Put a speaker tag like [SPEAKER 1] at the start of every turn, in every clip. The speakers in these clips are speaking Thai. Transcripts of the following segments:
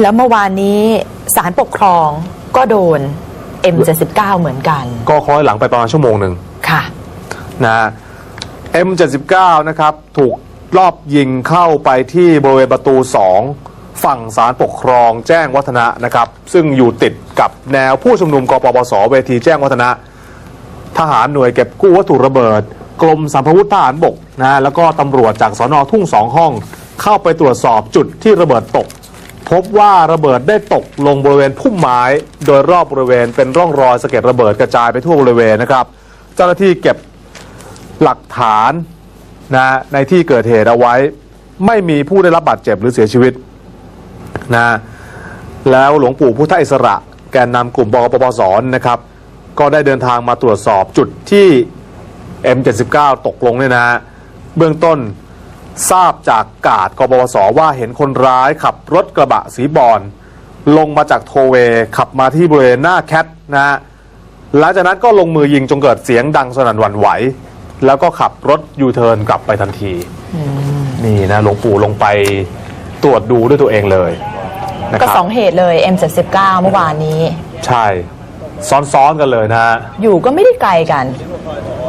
[SPEAKER 1] แล้วเมื่อวานนี้ศาลปกครองก็โดน M79 เหมือนกัน
[SPEAKER 2] ก็คล้อยหลังไปประมาณชั่วโมงหนึ่ง
[SPEAKER 1] ค่ะ
[SPEAKER 2] นะ M79 นะครับ ถูกรอบยิงเข้าไปที่บริเวณประตู 2 ฝั่งศาลปกครองแจ้งวัฒนะนะครับ ซึ่งอยู่ติดกับแนวผู้ชุมนุมกปปสเวทีแจ้งวัฒนะ ทหารหน่วยเก็บกู้วัตถุระเบิด กรมสัมภวุธทหารบกนะแล้วก็ตำรวจจากสอนอทุ่งสองห้อง เข้าไปตรวจสอบจุดที่ระเบิดตก พบว่าระเบิดได้ตกลงบริเวณพุ่มไม้ โดยรอบบริเวณเป็นร่องรอยสะเก็ดระเบิดกระจายไปทั่วบริเวณนะครับ เจ้าหน้าที่เก็บหลักฐานนะในที่เกิดเหตุเอาไว้ ไม่มีผู้ได้รับบาดเจ็บหรือเสียชีวิตนะแล้วหลวงปู่พุทธอิสระ แกนนำกลุ่มบกปปสนะครับ ก็ได้เดินทางมาตรวจสอบจุดที่ M79 ตกลงเนี่ยนะฮะเบื้องต้น ทราบจากกาดกปปสว่าเห็นคนร้ายขับรถกระบะสีบอลลงมาจากโทเวย์ขับมาที่บริเวณหน้าแคทนะฮะหลังจากนั้นก็ลงมือยิงจนเกิดเสียงดังสนั่นหวั่นไหว แล้วก็ขับรถยูเทิร์นกลับไปทันทีนี่นะหลวงปู่ลงไปตรวจดูด้วยตัวเองเลยนะค
[SPEAKER 1] ก็
[SPEAKER 2] รับ
[SPEAKER 1] สองเหตุเลย M79 เมื่อวานนี้
[SPEAKER 2] ใช่ซ้อนๆกันเลยนะฮะ
[SPEAKER 1] อยู่ก็ไม่ได้ไกลกัน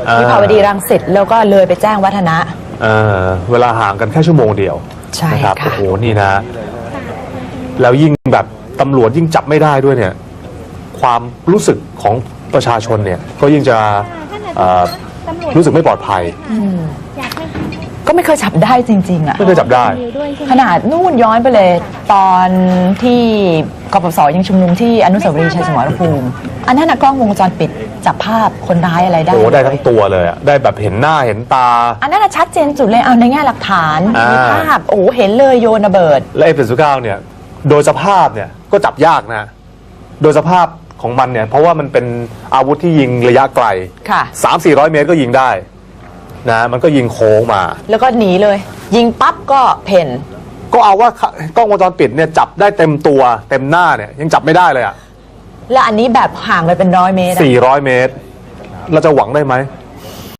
[SPEAKER 2] อ่า
[SPEAKER 1] วิภาวดีรังสิตแล้วก็เลยไปแจ้งวัฒนะ
[SPEAKER 2] เออเวลาห่างกันแค่ชั่วโมงเดียว
[SPEAKER 1] ใช่
[SPEAKER 2] นะครับ
[SPEAKER 1] ค่ะ
[SPEAKER 2] โอ้โหนี่นะ แล้วยิ่งแบบตำรวจยิ่งจับไม่ได้ด้วยเนี่ย ความรู้สึกของประชาชนเนี่ย ก็ยิ่งจะเอ่อรู้สึกไม่ปลอดภัย
[SPEAKER 1] ก็ ไม่เคยจับได้จริงๆอะ
[SPEAKER 2] ไม่เคยจับได้
[SPEAKER 1] ขนาดนู่นย้อนไปเลย ตอนที่กปปสยังชุมนุมที่อนุสาวรีย์ชัยสมรภูมิ อันนั้นนะกล้องวงจรปิดจับภาพคนร้ายอะไรได้
[SPEAKER 2] โอ้โหได้ทั้งตัวเลยอะได้แบบเห็นหน้าเห็นตา
[SPEAKER 1] อันนั้นนะชัดเจนสุดเลยเอาในแง่หลักฐาน
[SPEAKER 2] อ่ามี
[SPEAKER 1] มีภาพโอ้โหเห็นเลยโยนระเบิด
[SPEAKER 2] และเอฟเเก้าเนี่ยโดยสภาพเนี่ยก็จับยากนะ โดยสภาพของมันเนี่ยเพราะว่ามันเป็นอาวุธที่ยิงระยะไกล
[SPEAKER 1] ค่ะ
[SPEAKER 2] 3 4 0 0 เมตรก็ยิงได้ นะมันก็ยิงโค้งมา
[SPEAKER 1] แล้วก็หนีเลย ยิงปั๊บก็เพ่น
[SPEAKER 2] ก็เอาว่ากล้องวงจรปิดเนี่ยจับได้เต็มตัวเต็มหน้าเนี่ยยังจับไม่ได้เลยอะ
[SPEAKER 1] และอันนี้แบบห่างไปเป็นร้อยเมตรอะ
[SPEAKER 2] 400 เมตร เราจะหวังได้ไหม